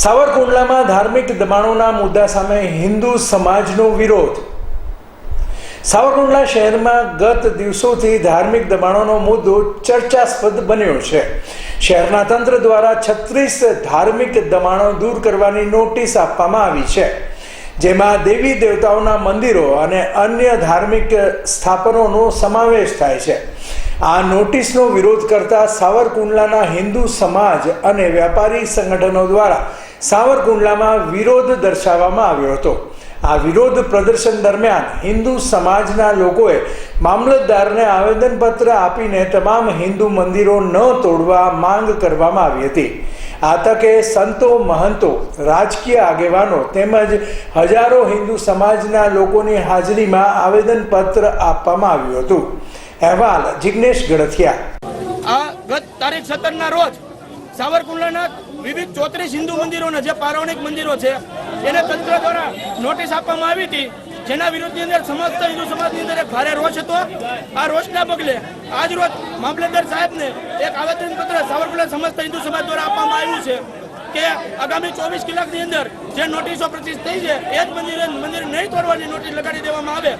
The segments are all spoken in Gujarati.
સાવરકુંડલામાં ધાર્મિક દબાણોના મુદ્દા સામે હિન્દુ સમાજનો વિરોધ. સાવરકુંડલા શહેરમાં ગત દિવસોથી ધાર્મિક દબાણોનો મુદ્દો ચર્ચાસ્પદ બન્યો છે. શહેરના તંત્ર દ્વારા છત્રીસ ધાર્મિક દબાણો દૂર કરવાની નોટિસ આપવામાં આવી છે. જેમાં દેવી દેવતાઓના મંદિરો અને અન્ય ધાર્મિક સ્થાપનોનો સમાવેશ થાય છે. આ નોટિસનો વિરોધ કરતા સાવરકુંડલાના હિન્દુ સમાજ અને વેપારી સંગઠનો દ્વારા સાવરકુંડલામાં વિરોધ દર્શાવવામાં આવ્યો હતો. આ વિરોધ પ્રદર્શન દરમિયાન હિન્દુ સમાજના લોકોએ મામલતદારને આવેદનપત્ર આપીને તમામ હિન્દુ મંદિરો ન તોડવા માંગ કરવામાં આવી હતી. આ તકે સંતો, મહંતો, રાજકીય આગેવાનો તેમજ હજારો હિન્દુ સમાજના લોકોની હાજરીમાં આવેદનપત્ર આપવામાં આવ્યું હતું. અહેવાલ જિગ્નેશ ગળથિયા આ ગત તારીખ સત્તર ના રોજ સાવરકુંડલાના વિવિધ ચોત્રીસ હિન્દુ મંદિરોના, જે પૌરાણિક મંદિરો છે, એને તંત્ર દ્વારા નોટિસ આપવામાં આવી હતી, જેના વિરોધની અંદર સમસ્ત હિન્દુ સમાજની અંદર એક ભારે રોષ હતો. આ રોષના પગલે આજ રોજ મામલતદાર સાહેબને એક આવેદનપત્ર સાવરકુંડલા સમસ્ત હિન્દુ સમાજ દ્વારા આપવામાં આવ્યું છે. કે આગામી ચોવીસ કલાકની અંદર જે નોટિસો પ્રતિષ્ઠ થઈ છે, એ જ મંદિરે મંદિર નહીં તોડવાની નોટિસ લગાડી દેવામાં આવે.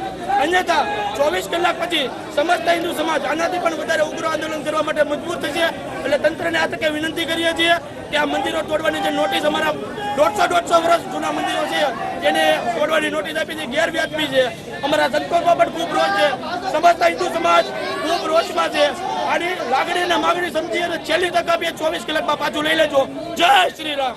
અન્યથા, ચોવીસ કલાક પછી સમસ્ત હિન્દુ સમાજ આનાથી પણ વધારે ઉગ્ર આંદોલન કરવા માટે મજબૂત થશે. એટલે તંત્રને આ તકે વિનંતી કરીએ છીએ કે આ મંદિરો તોડવાની જે નોટિસ અમારા દોઢસો દોઢસો વર્ષ જૂના મંદિરો છે, એને તોડવાની નોટિસ આપી છે, ગેરવ્યાજબી છે. અમારા સંતોષમાં પણ ખૂબ રોષ છે. સમસ્ત હિન્દુ સમાજ ખૂબ રોષમાં છે. આની લાગણી ને માગણી સમજી અને છેલ્લી તક આપીએ ચોવીસ કલાકમાં પાછું લઈ લેજો. જય શ્રી રામ.